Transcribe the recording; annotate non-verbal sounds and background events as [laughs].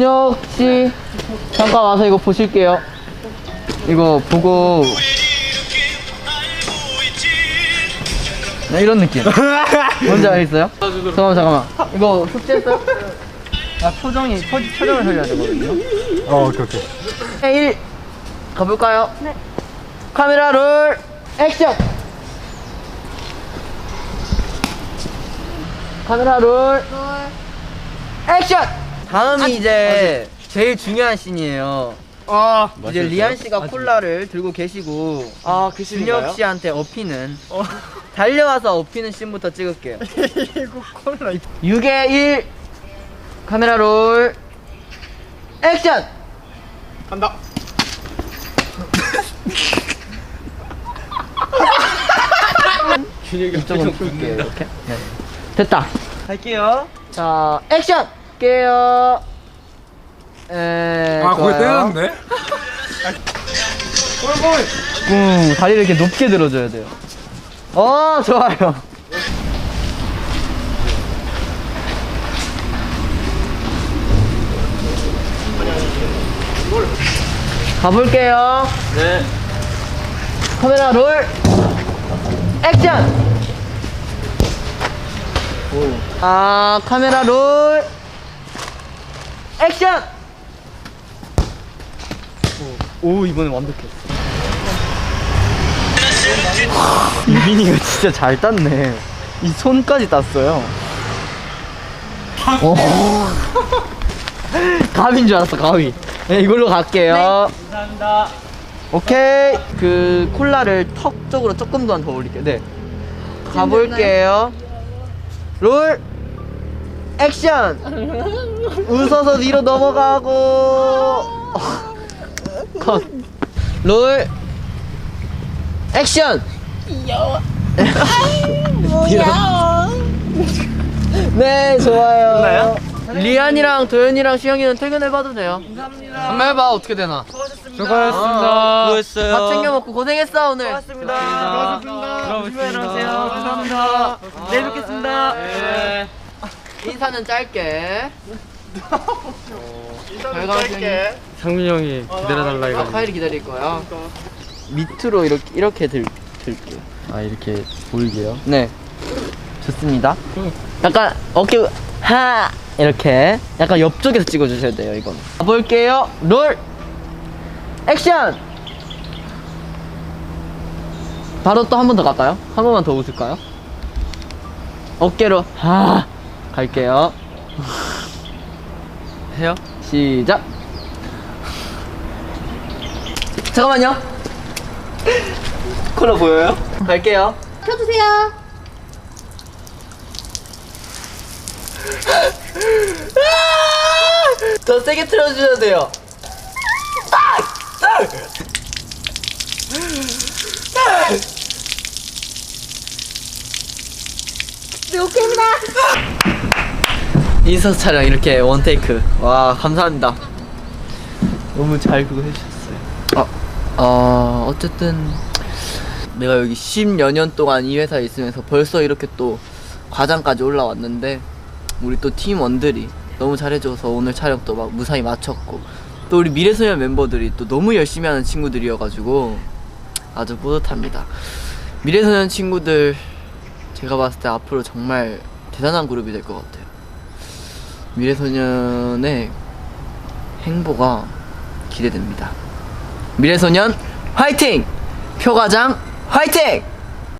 준혁 씨 잠깐 와서 이거 보실게요. 이거 보고 네, 이런 느낌. [laughs] 뭔지 알겠어요? 잠깐만 잠깐만. 이거 숙제했어요? 아 표정이 표, 표정을 살려야 되거든요. 어, 오케이, 오케이. 1 가볼까요? 네. 카메라 롤 액션. 카메라 롤 액션. 다음이 이제 제일 중요한 씬이에요. 아, 이제 리안 씨가 콜라를 들고 계시고 아, 그 준혁 씨한테 업히는 [laughs] 달려와서 업히는 씬부터 찍을게요. 이거 콜라. 6에 1 카메라 롤 액션. 간다. [laughs] 준혁이 이쪽은 풀게요 이렇게. 네. 됐다. 할게요. 자 액션. 게요. 에. 아, 거기 좋아요. 떼는데? 응, 다리를 이렇게 높게 들어줘야 돼요. 어, 좋아요. 가볼게요. 네. 카메라 롤. 액션. 아, 카메라 롤. 액션. 오, 이번엔 완벽했어. 유빈이가 진짜 잘 땄네. 이 손까지 땄어요. 오. [laughs] 가위인 줄 알았어, 가위. 네, 이걸로 갈게요. 감사합니다. 오케이. 그 콜라를 턱 쪽으로 조금 더 올릴게요. 네. 가볼게요. 롤. 액션. 웃어서 뒤로 넘어가고. 컷. 롤. 액션. 귀여워. 네, 좋아요. 끝나요? 리안이랑 도현이랑 시영이는 퇴근해봐도 돼요. 감사합니다. 한번 해봐, 어떻게 되나. 수고하셨습니다. 수고했어요. 밥 챙겨 먹고 고생했어, 오늘. 수고하셨습니다. 수고하셨습니다. 조심히 들어오세요. 감사합니다. 내일 뵙겠습니다. 네. 인사는 짧게. 인사는 짧게. 상민이 형이 기다려달라 아, 해가지고 파일이 기다릴 거야. 밑으로 이렇게 이렇게 들 들게요. 아 이렇게 보이게요? 네. 좋습니다. 약간 어깨 하 이렇게 약간 옆쪽에서 찍어주셔야 돼요. 이건. 볼게요. 롤. 액션. 바로 또 한 번 더 갈까요? 한 번만 더 웃을까요? 어깨로 하 갈게요. [laughs] 해요? 시작. 잠깐만요. [laughs] 콜라 보여요? 갈게요. 켜주세요. [laughs] 더 세게 틀어주셔야 돼요. 네, 오케이입니다. 인서 촬영 이렇게 원테이크. 와 감사합니다. 너무 잘 그거 해주셨어요. 어, 어 어쨌든 내가 여기 10여 년 동안 이 회사에 있으면서 벌써 이렇게 또 과장까지 올라왔는데 우리 또 팀원들이 너무 잘해줘서 오늘 촬영도 막 무사히 마쳤고 또 우리 미래소년 멤버들이 또 너무 열심히 하는 친구들이어가지고 아주 뿌듯합니다. 미래소년 친구들 제가 봤을 때 앞으로 정말 대단한 그룹이 될 것 같아요. 미래소년의 행보가 기대됩니다. 미래소년 화이팅! 표과장 화이팅!